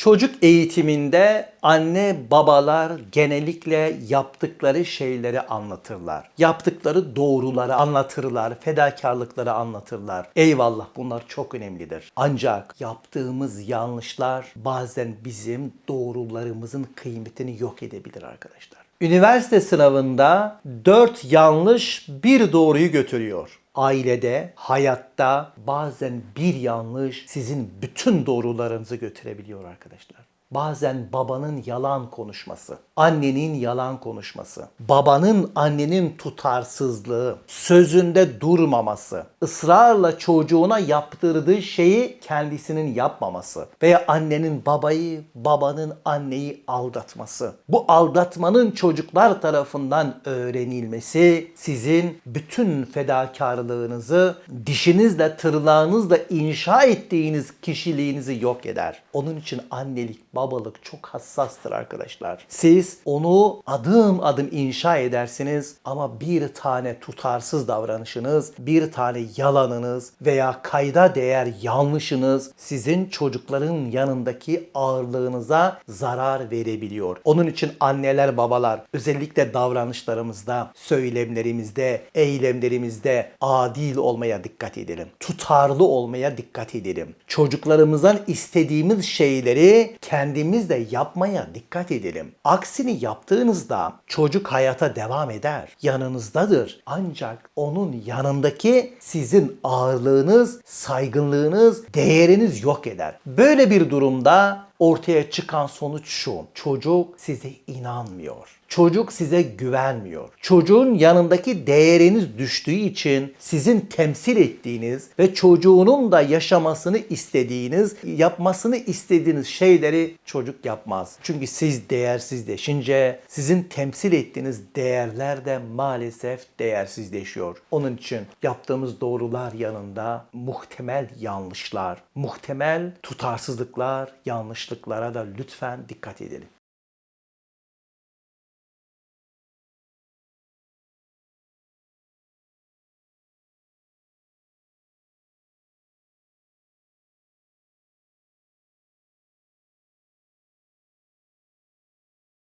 Çocuk eğitiminde anne babalar genellikle yaptıkları şeyleri anlatırlar. Yaptıkları doğruları anlatırlar, fedakarlıkları anlatırlar. Eyvallah bunlar çok önemlidir. Ancak yaptığımız yanlışlar bazen bizim doğrularımızın kıymetini yok edebilir arkadaşlar. Üniversite sınavında 4 yanlış bir doğruyu götürüyor. Ailede, hayatta bazen bir yanlış sizin bütün doğrularınızı götürebiliyor arkadaşlar. Bazen babanın yalan konuşması, annenin yalan konuşması, babanın annenin tutarsızlığı, sözünde durmaması, ısrarla çocuğuna yaptırdığı şeyi kendisinin yapmaması veya annenin babayı, babanın anneyi aldatması. Bu aldatmanın çocuklar tarafından öğrenilmesi sizin bütün fedakarlığınızı dişinizle, tırnağınızla inşa ettiğiniz kişiliğinizi yok eder. Onun için annelik, babalık çok hassastır arkadaşlar. Siz onu adım adım inşa edersiniz ama bir tane tutarsız davranışınız, bir tane yalanınız veya kayda değer yanlışınız sizin çocukların yanındaki ağırlığınıza zarar verebiliyor. Onun için anneler, babalar özellikle davranışlarımızda, söylemlerimizde, eylemlerimizde adil olmaya dikkat edelim. Tutarlı olmaya dikkat edelim. Çocuklarımızdan istediğimiz şeyleri kendimiz de yapmaya dikkat edelim. Aksini yaptığınızda çocuk hayata devam eder. Yanınızdadır. Ancak onun yanındaki sizin ağırlığınız, saygınlığınız, değeriniz yok eder. Böyle bir durumda ortaya çıkan sonuç şu. Çocuk size inanmıyor. Çocuk size güvenmiyor. Çocuğun yanındaki değeriniz düştüğü için sizin temsil ettiğiniz ve çocuğunun da yaşamasını istediğiniz, yapmasını istediğiniz şeyleri çocuk yapmaz. Çünkü siz değersizleşince sizin temsil ettiğiniz değerler de maalesef değersizleşiyor. Onun için yaptığımız doğrular yanında muhtemel yanlışlar, muhtemel tutarsızlıklar, yanlışlıklara da lütfen dikkat edelim.